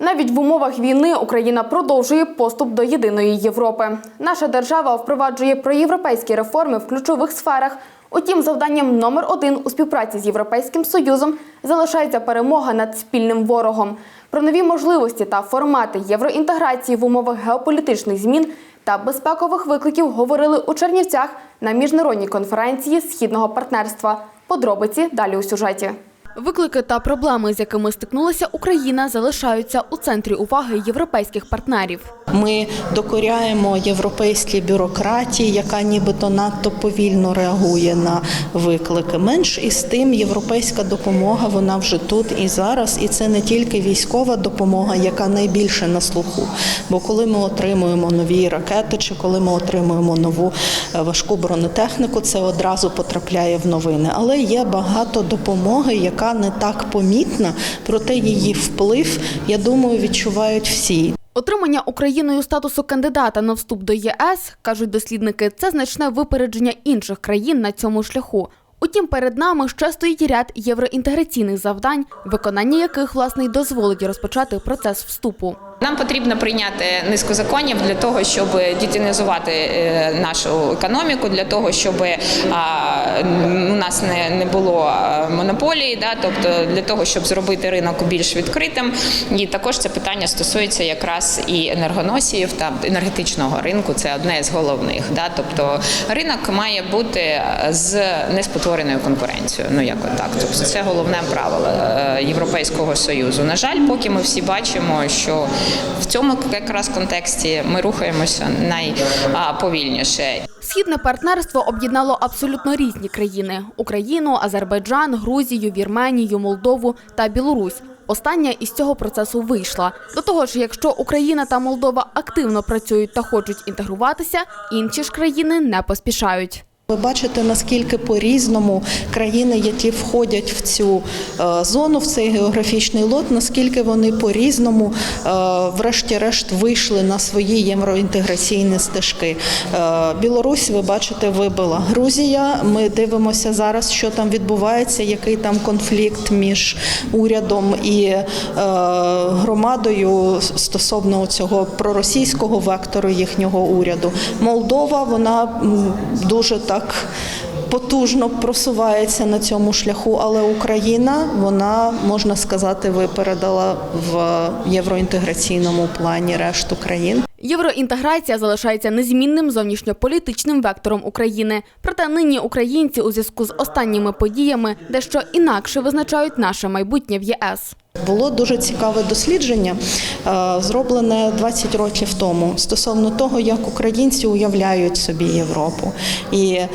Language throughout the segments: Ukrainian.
Навіть в умовах війни Україна продовжує поступ до єдиної Європи. Наша держава впроваджує проєвропейські реформи в ключових сферах. Утім, завданням номер один у співпраці з Європейським Союзом залишається перемога над спільним ворогом. Про нові можливості та формати євроінтеграції в умовах геополітичних змін та безпекових викликів говорили у Чернівцях на міжнародній конференції східного партнерства. Подробиці далі у сюжеті. Виклики та проблеми, з якими стикнулася Україна, залишаються у центрі уваги європейських партнерів. Ми докоряємо європейській бюрократії, яка нібито надто повільно реагує на виклики. Менш із тим, європейська допомога вона вже тут і зараз. І це не тільки військова допомога, яка найбільше на слуху. Бо коли ми отримуємо нові ракети, чи коли ми отримуємо нову е, важку бронетехніку, це одразу потрапляє в новини. Але є багато допомоги, яка не так помітна, проте її вплив, я думаю, відчувають всі. Отримання Україною статусу кандидата на вступ до ЄС, кажуть дослідники, це значне випередження інших країн на цьому шляху. Утім, перед нами ще стоїть ряд євроінтеграційних завдань, виконання яких власне й дозволить розпочати процес вступу. Нам потрібно прийняти низку законів для того, щоб дітінізувати е, нашу економіку, для того, щоб у нас не, було монополії, да, тобто для того, щоб зробити ринок більш відкритим. І також це питання стосується якраз і енергоносіїв та енергетичного ринку. Це одне з головних. Да, тобто ринок має бути з неспотвореною конкуренцією. Ну як так. Тобто це головне правило е, Європейського союзу. На жаль, поки ми всі бачимо, що в цьому якраз контексті ми рухаємося найповільніше. Східне партнерство об'єднало абсолютно різні країни: Україну, Азербайджан, Грузію, Вірменію, Молдову та Білорусь. Остання із цього процесу вийшла. До того ж, якщо Україна та Молдова активно працюють та хочуть інтегруватися, інші ж країни не поспішають. Ви бачите, наскільки по-різному країни, які входять в цю е, зону, в цей географічний лот, наскільки вони по-різному, е, врешті-решт, вийшли на свої євроінтеграційні стежки. Е, Білорусь, ви бачите, вибила. Грузія. Ми дивимося зараз, що там відбувається, який там конфлікт між урядом і громадою стосовно цього проросійського вектору їхнього уряду. Молдова, вона дуже так потужно просувається на цьому шляху, але Україна, вона можна сказати, випередила в євроінтеграційному плані решту країн. Євроінтеграція залишається незмінним зовнішньополітичним вектором України. Проте нині українці у зв'язку з останніми подіями дещо інакше визначають наше майбутнє в єС. Було дуже цікаве дослідження, е, зроблене 20 років тому, стосовно того, як українці уявляють собі Європу. І е,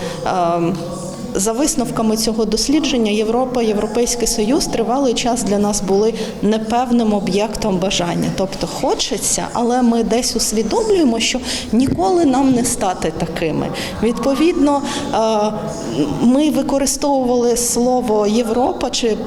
за висновками цього дослідження, Європа, Європейський Союз тривалий час для нас були непевним об'єктом бажання. Тобто хочеться, але ми десь усвідомлюємо, що ніколи нам не стати такими. Відповідно, е, ми використовували слово Європа чи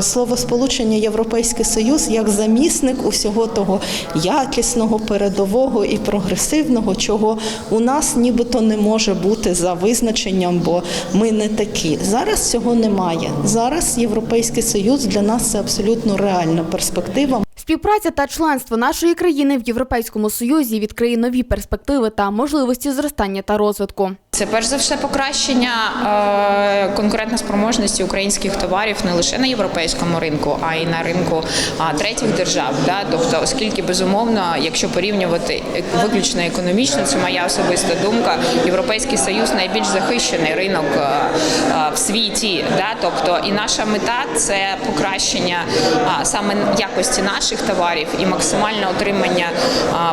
слово сполучення Європейський Союз як замісник усього того якісного, передового і прогресивного, чого у нас нібито не може бути за визначенням, бо ми не такі. Зараз цього немає. Зараз Європейський Союз для нас це абсолютно реальна перспектива. Співпраця та членство нашої країни в Європейському Союзі відкриє нові перспективи та можливості зростання та розвитку. Це перш за все покращення е, конкурентоспроможності українських товарів не лише на європейському ринку, а й на ринку третіх держав. Тобто, оскільки безумовно, якщо порівнювати виключно економічно, це моя особиста думка. Європейський союз найбільш захищений ринок е, е, в світі. Тобто, і наша мета це покращення саме якості наших товарів і максимальне отримання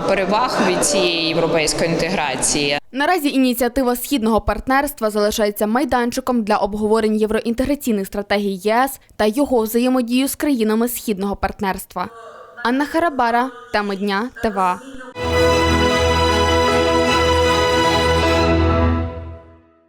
переваг від цієї європейської інтеграції. Наразі ініціатива східного партнерства залишається майданчиком для обговорень євроінтеграційних стратегій ЄС та його взаємодію з країнами східного партнерства. Анна Харабара, теми дня, ТВА.